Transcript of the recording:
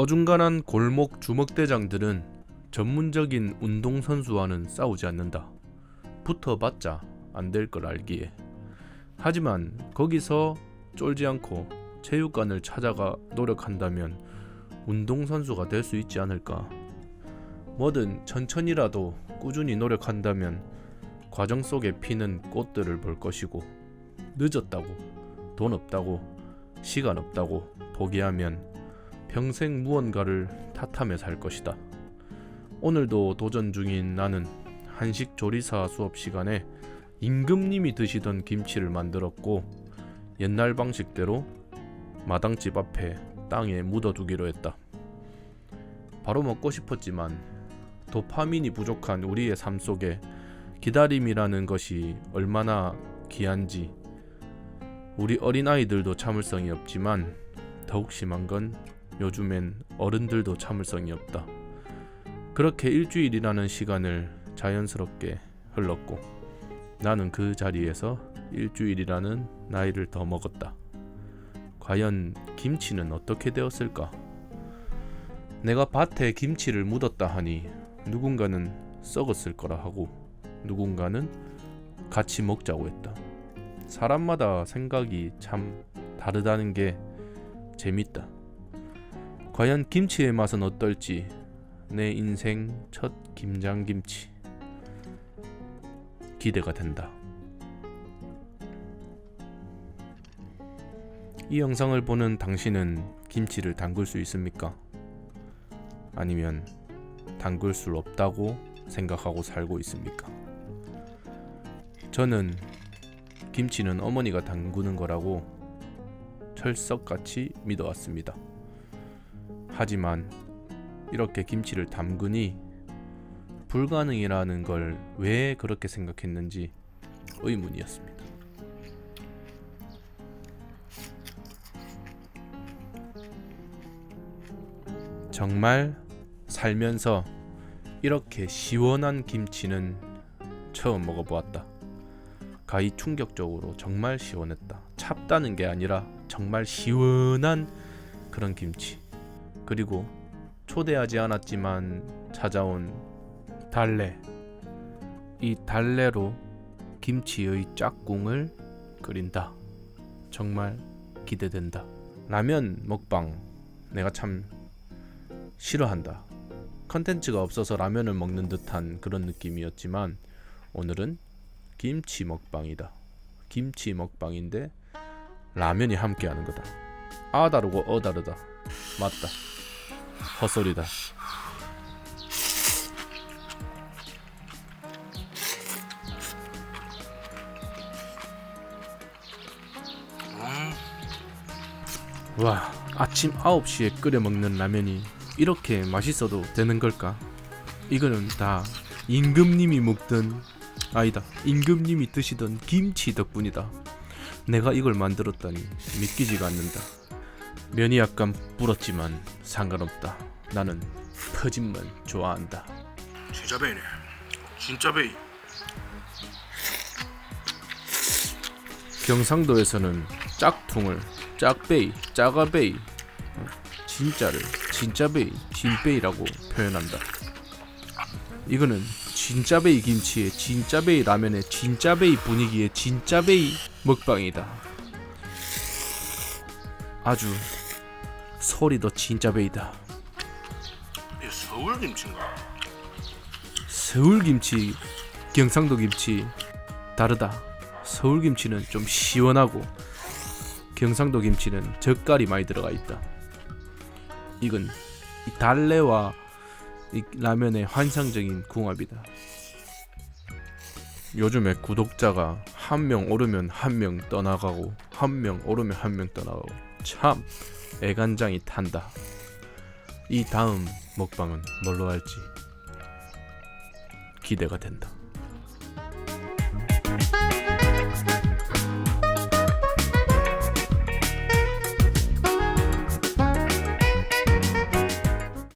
어중간한 골목 주먹대장들은 전문적인 운동선수와는 싸우지 않는다. 붙어봤자 안 될 걸 알기에. 하지만 거기서 쫄지 않고 체육관을 찾아가 노력한다면 운동선수가 될 수 있지 않을까. 뭐든 천천히라도 꾸준히 노력한다면 과정 속에 피는 꽃들을 볼 것이고 늦었다고 돈 없다고 시간 없다고 포기하면 평생 무언가를 탓하며 살 것이다. 오늘도 도전 중인 나는 한식 조리사 수업 시간에 임금님이 드시던 김치를 만들었고 옛날 방식대로 마당집 앞에 땅에 묻어두기로 했다. 바로 먹고 싶었지만 도파민이 부족한 우리의 삶 속에 기다림이라는 것이 얼마나 귀한지 우리 어린아이들도 참을성이 없지만 더욱 심한 건 요즘엔 어른들도 참을성이 없다. 그렇게 일주일이라는 시간을 자연스럽게 흘렀고 나는 그 자리에서 일주일이라는 나이를 더 먹었다. 과연 김치는 어떻게 되었을까? 내가 밭에 김치를 묻었다 하니 누군가는 썩었을 거라 하고 누군가는 같이 먹자고 했다. 사람마다 생각이 참 다르다는 게 재밌다. 과연 김치의 맛은 어떨지 내 인생 첫 김장김치 기대가 된다. 이 영상을 보는 당신은 김치를 담글 수 있습니까? 아니면 담글 수 없다고 생각하고 살고 있습니까? 저는 김치는 어머니가 담그는 거라고 철석같이 믿어왔습니다. 하지만 이렇게 김치를 담그니 불가능이라는 걸 왜 그렇게 생각했는지 의문이었습니다. 정말 살면서 이렇게 시원한 김치는 처음 먹어보았다. 가히 충격적으로 정말 시원했다. 찹다는 게 아니라 정말 시원한 그런 김치. 그리고 초대하지 않았지만 찾아온 달래. 이 달래로 김치의 짝꿍을 끓인다. 정말 기대된다. 라면 먹방 내가 참 싫어한다. 컨텐츠가 없어서 라면을 먹는 듯한 그런 느낌이었지만 오늘은 김치 먹방이다. 김치 먹방인데 라면이 함께하는 거다. 아 다르고 어 다르다. 맞다. 헛소리다. 와 아침 9시에 끓여 먹는 라면이 이렇게 맛있어도 되는 걸까? 이거는 다 임금님이 먹던 아니다 임금님이 드시던 김치 덕분이다 내가 이걸 만들었다니 믿기지가 않는다 면이 약간 불었지만 상관없다 나는 퍼짐만 좋아한다 진짜 베이네 진짜 베이 경상도에서는 짝퉁을 짝베이, 짜가베이, 어, 진짜를 진짜베이, 진베이라고 표현한다. 이거는 진짜베이 김치에 진짜베이 라면에 진짜베이 분위기에 진짜베이 먹방이다. 아주 소리도 진짜 베이다. 이 서울 김치인가? 서울 김치, 경상도 김치 다르다. 서울 김치는 좀 시원하고 경상도 김치는 젓갈이 많이 들어가 있다. 이건 이 달래와 이 라면의 환상적인 궁합이다. 요즘에 구독자가 한 명 오르면 한 명 떠나가고 한 명 오르면 한 명 떠나가고 참 애간장이 탄다. 이 다음 먹방은 뭘로 할지 기대가 된다.